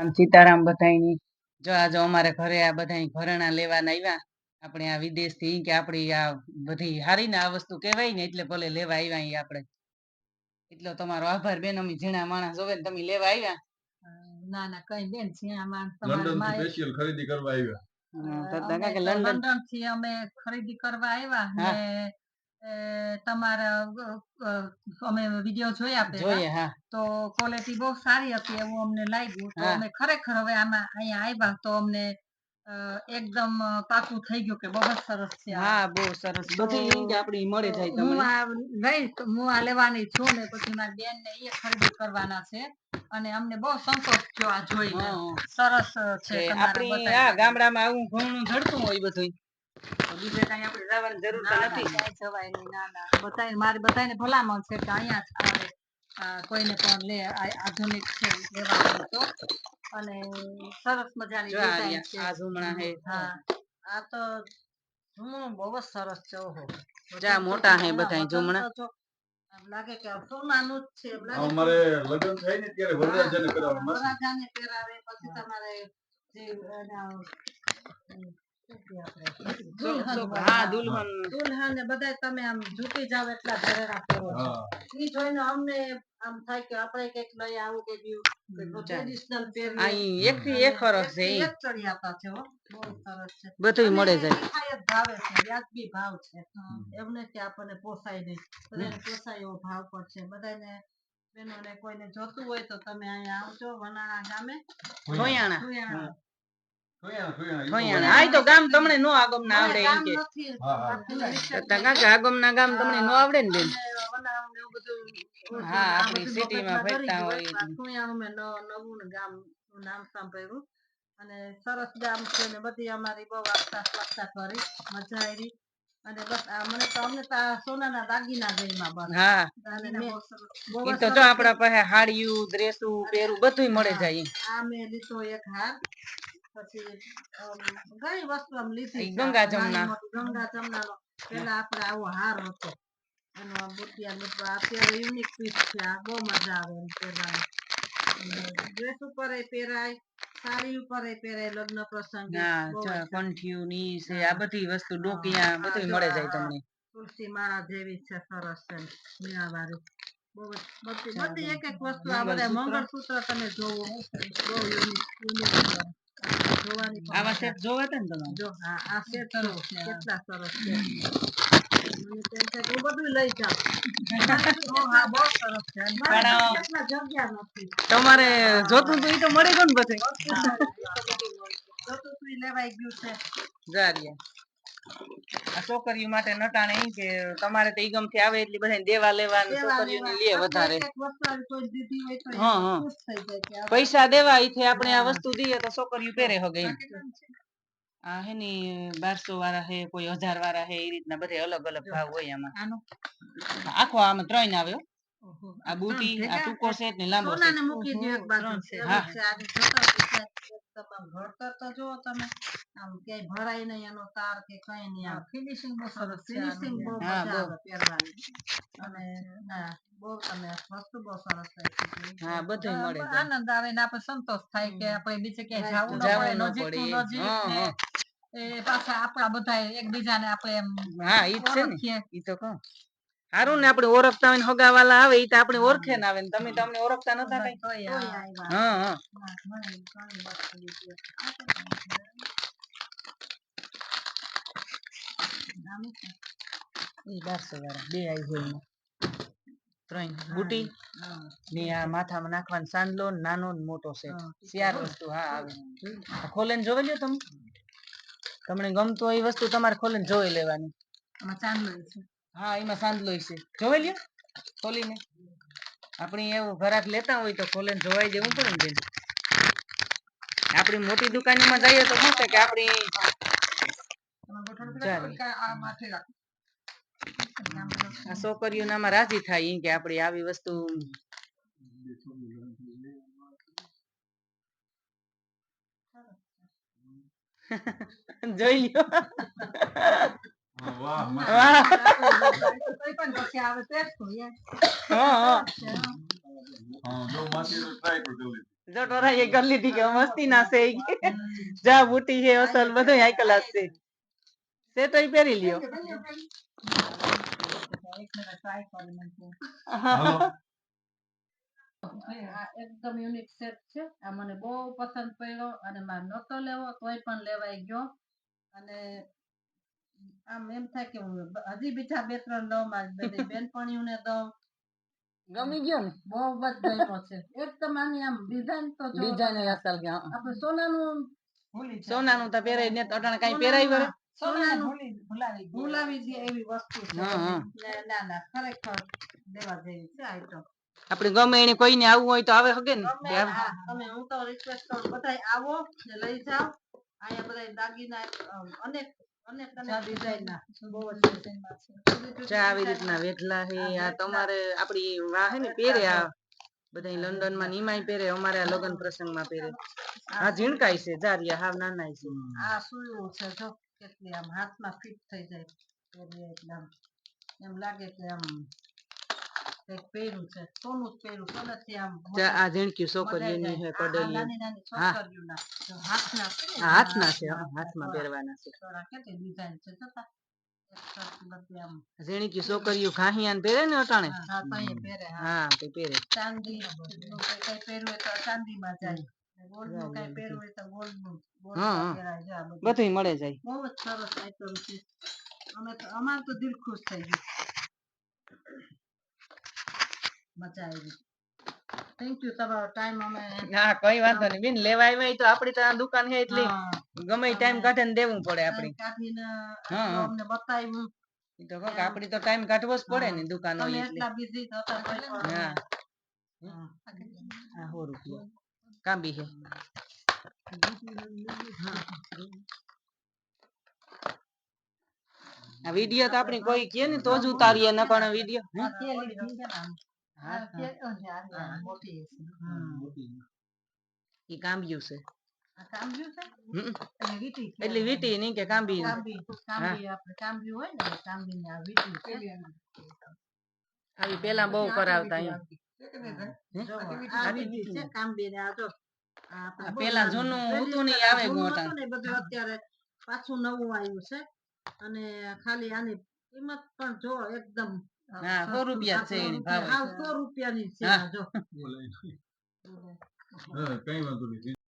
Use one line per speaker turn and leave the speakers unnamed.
અને સીતારામ બધાયની જો આજે અમારે ઘરે આ બધા ઘરેણા લેવાના આવ્યા આપણે આ વિદેશથી કે આપણી આ બધી હારી ને આ વસ્તુ કહેવાય ને એટલે ભલે લેવા આવ્યા અહીં આપણે. એટલો તમારો આભાર બેન અમે ઝીણા માણસ જોવે ને તમે લેવા આવ્યા
ના ના કઈ બેન છે માણસ
લંડન સ્પેશિયલ ખરીદી કરવા આવ્યા
લંડન?
થી અમે ખરીદી કરવા આવ્યા. ને તમારા અમે વીડિયો જોયા પેલા તો ક્વોલિટી બહુ સારી હતી એવું અમને લાગ્યું. તો અમે ખરેખર હવે આમાં અહીંયા આવ્યા તો અમને એકદમ પાકું થઈ ગયું કે બહુ જ સરસ છે
હા બહુ સરસ. બધી લિંક આપણી મળી જાય
હું આ લઈ હું આ લેવાની છું ને પછી મારી બેન ને એ ખરીદી કરવાના છે. અને અમને બહુ સંતોષ થયો આ જોઈને. સરસ છે
આપણી આ ગામડામાં આવું ઘણું જડતું હોય બધું બીજે કાંઈ આપણે જવાની જરૂર તો નથી
ક્યાંય જવાય નહીં, ના, ના. બધાય- મારી બધાયને ભલામણ છે કે અહીંયા જ આવે. કોઈને પણ લે આધુનિક છે લેવા તો અને સરસ મજાની
આ
છે
આ ઝૂમણા હે.
હા આ તો ઝૂમણું બહુ જ સરસ છે ઓહો
જા મોટા હે
બધા
બધાય ઝૂમણા.
લાગે કે સોનાનું જ છે એમ લાગે
આ અમારે લગ્ન થાય ને ત્યારે વરરાજાને કરાવવા
વરરાજાને પહેરાવે પછી તમારે જે
હા. દુલ્હન
દુલ્હન. ને બધાય તમે આમ ઝૂકી જાવ એટલા ઘરેણા પહેરો ઈ જોઈને અમને આમ થાય કે આપણે કંઈક લઈ આવું કે બીજું. કંઈક traditional
અહીં એક થી એક ફરક છે
એક ચડિયાતા છે હો. બહુ સરસ છે.
બધુંય મળે જાય
કિફાયત ભાવે છે વ્યાજબી ભાવ છે. એમને કે આપણને પોસાય નહીં. બધાને પોસાય એવો ભાવ પર છે. બધાને બહેનોને કોઈને જોતું હોય તો તમે અહીંયા આવજો વનાણા ગામે. સુયાણા.
ખોયાણા, ખોયાણા. તો
ભોયાણા આ ઈ તો ગામ તમને નો આગમ ના આવડે એમ કે.
નથી.
હા, હા.
આખું વિશે
તો કાકા આગમના ગામ તમને નો આવડે ને બેન?
અને વનાણાને એવું બધું
હા, આપણી સિટીમાં ફરતા હોય
ગયું. મેં નવું ને નામ સાંભળ્યું. અને સરસ ગામ છે ને બધી અમારી બહુ આસ્થા સ્વાસ્થા કરી મજા આવી. અને બસ મને તો અમને તો સોનાના દાગીના ગમ્યા બસ.
હા. તો જો આપણા પાસે હાડિયું ડ્રેસું પેરું બધુંય મળે જાય.
આ મેં લીધો એક હાર. પછી ઘણી વસ્તુ આમ લીધી
ગંગા જમના.
ગંગા જમનાનો. પેલા આપણે આવો હાર હતો. એનો બુટિયા બધું અત્યારે યુનિક પીસ છે. આ બહુ મજા આવે એમ પહેરવાની. ડ્રેસ ઉપર પહેરાય સાડી ઉપર પહેરાય લગ્ન પ્રસંગે.
હા
બહુ
જો
જ
કંઠિયું ની છે. આ બધી વસ્તુ ડોકિયા
હા,
મળે જાય તમને.
તુલસી માળા જેવી છે સરસ છે. મીણાવાળી બહુ બધી એક એક વસ્તુ આ બધા
મંગળસૂત્ર.
તમે જોવો. બહુ યુનિક યુનિક
આવા સેટ જોવા ને તમારે
જો આ આ સેટ જો કેટલા સરસ છે. મને કે હું બધું લઈ જાઉં. હા
તમારે જોતું તું તો મળી ગયું ને બધે
હા. જોતું તું લેવાઈ ગયું છે.
જારિયા છોકરીઓ માટે નટાણે કે તમારે તો ઈગમથી આવે એટલી બધા દેવા લેવા ને છોકરીઓને લે વધારે હા, હા. પૈસા દેવા ઈથી આપણે આ વસ્તુ દઈએ તો છોકરીઓ પહેરે હગે એમ.
આ
હે ની બારસો વાળા હે કોઈ હજાર વાળા હે એ રીતના બધે અલગ અલગ ભાવ હોય આમાં આખો આમાં ત્રણ આવે હો.
ઓહો.
આ બુટી આ? ટૂંકો સેટ ને લાંબો સેટ
મૂકી દ્યો એક બાજુ
હા.
આમ ઘડતર તો જો તમે આમ ક્યાંય ભરાય નહીં એનો તાર કે કઈ નહીં આમ ફિનિશિંગ બહુ સરસ ફિનિશિંગ બહુ મજા આવે પહેરવાની અને ના બહુ તમે વસ્તુ બહુ સરસ
હા, બધુંય મળે
આનંદ આવે ને આપણે સંતોષ થાય કે આપણે બીજે ક્યાંય જવું ન પડે નજીક. એ પાછા આપણા બધા એકબીજાને આપણે એમ
હા ઈ છે ને
ઓળખીએ.
ઈ તો કહું હારું ને આપણે ઓળખતા હોય ને હગાવાલા આવે એ તો આપણે ઓળખે ને આવે ને તમે તો અમને ઓળખતા નતા કઈ? હા બારસો વાળા બે આવી ત્રણ બુટી? ને આ માથામાં નાખવાનો સાંદલો નાનો ને મોટો સેટ. ચાર વસ્તુ હા આવે. ખોલે ને જોઈ લ્યો તમે. તમને ગમતું હોય એ વસ્તુ તમારે ખોલીને જોઈ લેવાની.
આમાં ચાંદલો છે.
હા, એમાં સાંદલો છે જોઈ લ્યો, ખોલીને. આપણે એવું ઘરાક લેતા હોય તો ખોલીને જોવાઈ દેવું પડે ને બેન. આપણી મોટી દુકાનમાં જઈએ તો શું છે કે આપણી
આ
છોકરીઓ નામાં રાજી થાય કે આપણી આવી વસ્તુ જોઈ લ્યો. પહેરી લ્યો
એકદમ યુનિક સેટ છે આ મને બહુ પસંદ પડ્યો અને મારે નતો લેવો તોય પણ લેવાઈ ગયો અને આમ એમ થાય કે હું હજી બીજા બે ત્રણ દઉં મારી બધી બેનપણીઓને દઉં
ગમી ગયો ને?
બહુ ગમ્યો છે. તો માની આમ ડિઝાઇન તો
ડિઝાઇન અસલ કે
આપણે સોનાનું
સોનાનું તો પહેરાય ને અટાણે કઈ પહેરાય વરે
સોનાનું ભૂલાવી દે એવી વસ્તુ છે. ને ના ના ખરેખર દેવા જેવી છે આઈટમ
આપણે ગમે એને કોઈને આવવું હોય તો આવે હગે ને?
હા, તમે હું તો રિક્વેસ્ટ કરું બધાય આવો ને લઈ જાઓ. અહીંયા બધાય દાગીના અનેક અનેક અનેક ડિઝાઇનના બહુ જ ડિઝાઇનમાં છે
ચા આવી રીતના વેઢલા છે આ તમારે આપડી વાહ ને પહેરે આ બધા લંડનમાં નીમાય પહેરે અમારે આ લગ્ન પ્રસંગમાં પહેરે. આ ઝીણકાઈ છે જારિયા હાવ નાના છે.
આ સુયું છે જો કેટલી આમ હાથમાં ફિટ થઈ જાય. એટલે આમ. એમ લાગે કે આમ પહેર્યું છે સોનું જ પહેર્યું સોનેથી આમ
આ ઝીણક્યું છોકરીઓની
આ
પડેલી
નાની નાની છોકરીઓના હાથના છે ને,
હાથના છે હાથમાં પહેરવાના છે.
કેટલી ડિઝાઇન છે જોતા
ઝીણક્યું છોકરીઓ ઘાહિયાને પહેરે ને અટાણે?
હા પહેરે ચાંદી કઈ પહેરવું તો ચાંદીમાં જાય. હોય બધું.
મળે જાય.
બહુ જ સરસ આઈટમ છે. અમે તો અમાર તો દિલ ખુશ થઈ ગયું. મજા આવી થેન્ક યુ તમારો ટાઈમ અમે
હા કઈ વાંધો નહીં. બેન લેવા આવ્યા તો આપડી તો આ દુકાન છે એટલે. ગમે ટાઈમ કાઢે ને દેવું પડે આપડી
કાઢીને
હા,
આટલું
હા.
અમને બતાવ્યું.
તો કહું આપડી તો ટાઈમ કાઢવો જ પડે ને. દુકાન
તમે
એટલા.
બિઝી હતા
હા.
હા.
આ રૂપિયા. કાંબી છે. આ વીડિયો તો આપણે કોઈ કે ને તો જ ઉતારીએ ન પણ વીડિયો. ઈ કાંબિયું છે
આ કાંબિયું છે
હમ.
અને વીંટી છે.
એટલે વીટી નહીં કે કાંબી આવી પેલા બહુ કરાવતા પેલા જૂનું હતું ને આવે
એ બધું અત્યારે પાછું નવું આવ્યું છે અને ખાલી આની કિંમત પણ જો એકદમ
હા, સો રૂપિયા છે એની
રૂપિયા,
ભાવ.
સો રૂપિયાની છે જો.
કઈ વાંધો નહીં.